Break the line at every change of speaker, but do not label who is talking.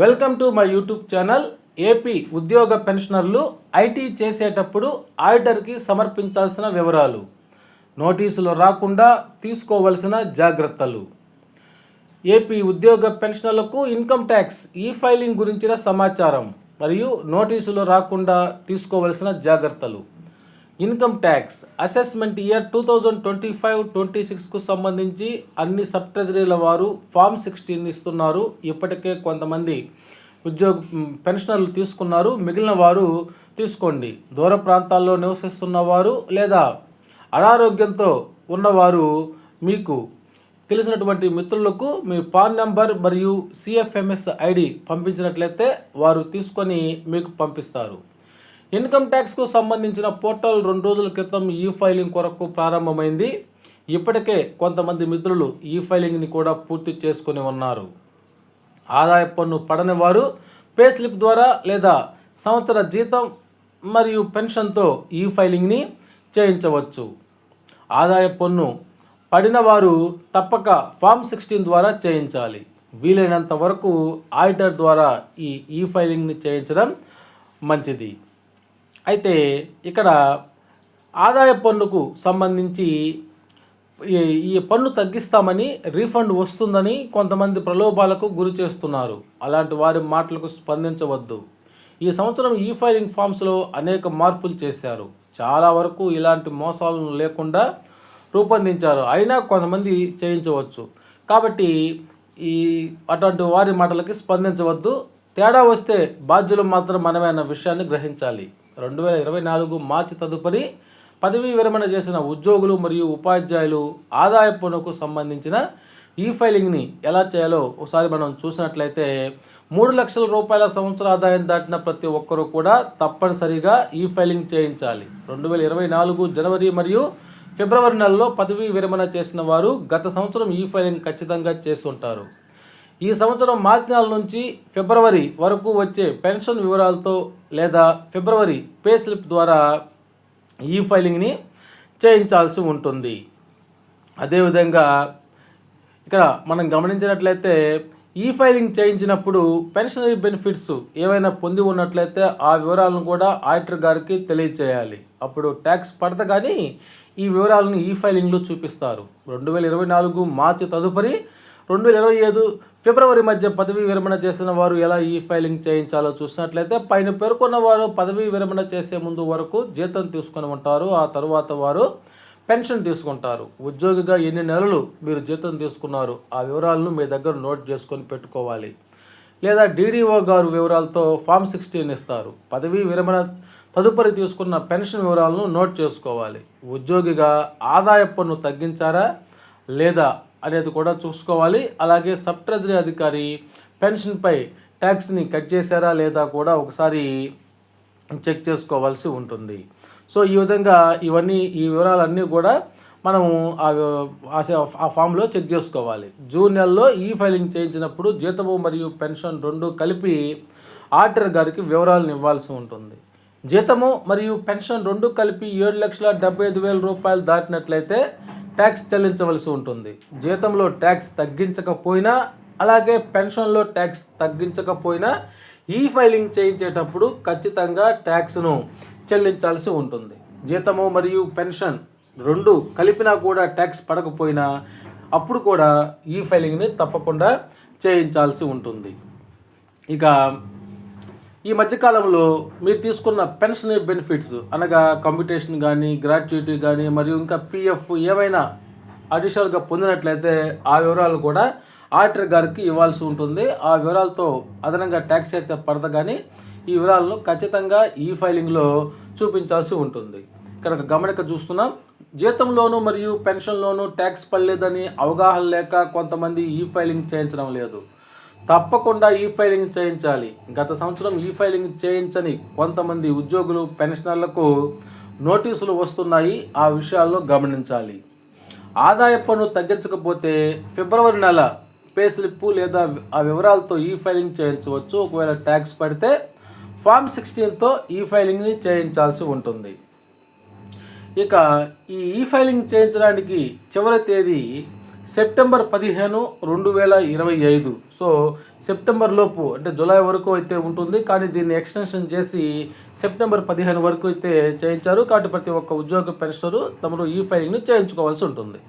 Welcome to my YouTube channel. AP ఉద్యోగ పెన్షనర్లు IT చేసేటప్పుడు ఆడిటర్కి సమర్పించాల్సిన వివరాలు. నోటీసులు రాకుండా తీసుకోవలసిన జాగ్రత్తలు. ఏపీ ఉద్యోగ పెన్షనర్లకు ఇన్కమ్ ట్యాక్స్ ఈ ఫైలింగ్ గురించిన సమాచారం మరియు నోటీసులు రాకుండా తీసుకోవలసిన జాగ్రత్తలు. Income tax assessment year two thousand twenty five twenty సిక్స్కు సంబంధించి అన్ని సబ్ ట్రెజరీల వారు ఫామ్ సిక్స్టీన్ ఇస్తున్నారు. ఇప్పటికే కొంతమంది ఉద్యోగ పెన్షనర్లు తీసుకున్నారు. మిగిలిన వారు తీసుకోండి. దూర ప్రాంతాల్లో నివసిస్తున్న వారు లేదా అనారోగ్యంతో ఉన్నవారు మీకు తెలిసినటువంటి మిత్రులకు మీ పాన్ నెంబర్ మరియు సిఎఫ్ఎంఎస్ ఐడి పంపించినట్లయితే వారు తీసుకొని మీకు పంపిస్తారు. ఇన్కమ్ ట్యాక్స్కు సంబంధించిన పోర్టల్ రెండు రోజుల క్రితం ఈ ఫైలింగ్ కొరకు ప్రారంభమైంది. ఇప్పటికే కొంతమంది మిత్రులు ఈ ఫైలింగ్ని కూడా పూర్తి చేసుకొని ఉన్నారు. ఆదాయ పన్ను పడని వారు పే స్లిప్ ద్వారా లేదా సంవత్సర జీతం మరియు పెన్షన్తో ఈ ఫైలింగ్ని చేయించవచ్చు. ఆదాయ పన్ను పడిన వారు తప్పక ఫామ్ సిక్స్టీన్ ద్వారా చేయించాలి. వీలైనంత వరకు ఆడిటర్ ద్వారా ఈ ఈ ఫైలింగ్ని చేయించడం మంచిది. అయితే ఇక్కడ ఆదాయ పన్నుకు సంబంధించి ఈ- ఈ పన్ను తగ్గిస్తామని రీఫండ్ వస్తుందని కొంతమంది ప్రలోభాలకు గురి చేస్తున్నారు. అలాంటి వారి మాటలకు స్పందించవద్దు. ఈ సంవత్సరం ఈ ఫైలింగ్ ఫామ్స్లో అనేక మార్పులు చేశారు. చాలా వరకు ఇలాంటి మోసాలను లేకుండా రూపొందించారు. అయినా కొంతమంది చేయించవచ్చు. కాబట్టి ఈ అటువంటి వారి మాటలకి స్పందించవద్దు. తేడా వస్తే బాధ్యులు మాత్రం మనమే అన్న విషయాన్ని గ్రహించాలి. రెండు వేల ఇరవై నాలుగు మార్చి తదుపరి పదవీ విరమణ చేసిన ఉద్యోగులు మరియు ఉపాధ్యాయులు ఆదాయ పన్నుకు సంబంధించిన ఈ ఫైలింగ్ని ఎలా చేయాలో ఒకసారి మనం చూసినట్లయితే మూడు లక్షల రూపాయల సంవత్సర ఆదాయం దాటిన ప్రతి ఒక్కరూ కూడా తప్పనిసరిగా ఈ ఫైలింగ్ చేయించాలి. రెండు వేల ఇరవై నాలుగు జనవరి మరియు ఫిబ్రవరి నెలలో పదవీ విరమణ చేసిన వారు గత సంవత్సరం ఈ ఫైలింగ్ ఖచ్చితంగా చేసి ఉంటారు ఈ సంవత్సరం మార్చి నెల నుంచి ఫిబ్రవరి వరకు వచ్చే పెన్షన్ వివరాలతో లేదా ఫిబ్రవరి పే స్లిప్ ద్వారా ఈ ఫైలింగ్ని చేయించాల్సి ఉంటుంది. అదేవిధంగా ఇక్కడ మనం గమనించినట్లయితే ఈ ఫైలింగ్ చేయించినప్పుడు పెన్షనరీ బెనిఫిట్స్ ఏవైనా పొంది ఉన్నట్లయితే ఆ వివరాలను కూడా ఆడిటర్ గారికి తెలియచేయాలి. అప్పుడు ట్యాక్స్ పడత కానీ ఈ వివరాలను ఈ ఫైలింగ్లో చూపిస్తారు. రెండు వేల ఇరవై నాలుగు మార్చి తదుపరి రెండు వేల ఇరవై ఐదు ఫిబ్రవరి మధ్య పదవీ విరమణ చేసిన వారు ఎలా ఈ ఫైలింగ్ చేయించాలో చూసినట్లయితే పైన పేర్కొన్న వారు పదవీ విరమణ చేసే ముందు వరకు జీతం తీసుకొని ఉంటారు. ఆ తరువాత వారు పెన్షన్ తీసుకుంటారు. ఉద్యోగిగా ఎన్ని నెలలు మీరు జీతం తీసుకున్నారు? ఆ వివరాలను మీ దగ్గర నోట్ చేసుకొని పెట్టుకోవాలి. లేదా డీడీఓ గారు వివరాలతో ఫామ్ సిక్స్టీన్ ఇస్తారు. పదవీ విరమణ తదుపరి తీసుకున్న పెన్షన్ వివరాలను నోట్ చేసుకోవాలి. ఉద్యోగిగా ఆదాయ పన్ను తగ్గించారా? లేదా అనేది కూడా చూసుకోవాలి. అలాగే సబ్ ట్రెజరీ అధికారి పెన్షన్పై ట్యాక్స్ని కట్ చేశారా లేదా కూడా ఒకసారి చెక్ చేసుకోవాల్సి ఉంటుంది. సో ఈ విధంగా ఇవన్నీ ఈ వివరాలన్నీ కూడా మనము ఆ ఆ ఫామ్లో చెక్ చేసుకోవాలి. జూన్ నెలలో ఈ ఫైలింగ్ చేయించినప్పుడు జీతము మరియు పెన్షన్ రెండు కలిపి ఆడిటర్ గారికి వివరాలను ఇవ్వాల్సి ఉంటుంది. జీతము మరియు పెన్షన్ రెండు కలిపి ఏడు లక్షల డెబ్బై ఐదు వేల రూపాయలు దాటినట్లయితే ట్యాక్స్ చెల్లించవలసి ఉంటుంది. జీతంలో ట్యాక్స్ తగ్గించకపోయినా అలాగే పెన్షన్లో ట్యాక్స్ తగ్గించకపోయినా ఈ ఫైలింగ్ చేయించేటప్పుడు ఖచ్చితంగా ట్యాక్స్ను చెల్లించాల్సి ఉంటుంది. జీతము మరియు పెన్షన్ రెండు కలిపినా కూడా ట్యాక్స్ పడకపోయినా అప్పుడు కూడా ఈ ఫైలింగ్ని తప్పకుండా చేయించాల్సి ఉంటుంది. ఇక ఈ మధ్యకాలంలో మీరు తీసుకున్న పెన్షన్ బెనిఫిట్స్ అనగా కంప్యూటేషన్ కానీ గ్రాట్యుటీ కానీ మరియు ఇంకా పిఎఫ్ ఏమైనా అడిషనల్గా పొందినట్లయితే ఆ వివరాలు కూడా ఆడిటర్ గారికి ఇవ్వాల్సి ఉంటుంది. ఆ వివరాలతో అదనంగా ట్యాక్స్ అయితే పడదు కానీ ఈ వివరాలను ఖచ్చితంగా ఈ ఫైలింగ్లో చూపించాల్సి ఉంటుంది. కనుక గమనిక చూస్తున్నాం. జీతంలోను మరియు పెన్షన్లోను ట్యాక్స్ పడలేదని అవగాహన లేక కొంతమంది ఈ ఫైలింగ్ చేయించడం లేదు. తప్పకుండా ఈ ఫైలింగ్ చేయించాలి. గత సంవత్సరం ఈ ఫైలింగ్ చేయించని కొంతమంది ఉద్యోగులు పెన్షనర్లకు నోటీసులు వస్తున్నాయి. ఆ విషయాల్లో గమనించాలి. ఆదాయ పన్ను తగ్గించకపోతే ఫిబ్రవరి నెల పే స్లిప్ లేదా ఆ వివరాలతో ఈ ఫైలింగ్ చేయించవచ్చు. ఒకవేళ ట్యాక్స్ పడితే ఫామ్ సిక్స్టీన్తో ఈ ఫైలింగ్ని చేయించాల్సి ఉంటుంది. ఇక ఈ ఈ ఫైలింగ్ చేయించడానికి చివరి తేదీ సెప్టెంబర్ పదిహేను రెండు వేల ఇరవై ఐదు. సో సెప్టెంబర్ లోపు అంటే జూలై వరకు అయితే ఉంటుంది. కానీ దీన్ని ఎక్స్టెన్షన్ చేసి సెప్టెంబర్ పదిహేను వరకు అయితే చేయించారు. కాబట్టి ప్రతి ఒక్క ఉద్యోగ పెన్షనరు తమరు ఈ ఫైలింగ్ని చేయించుకోవాల్సి ఉంటుంది.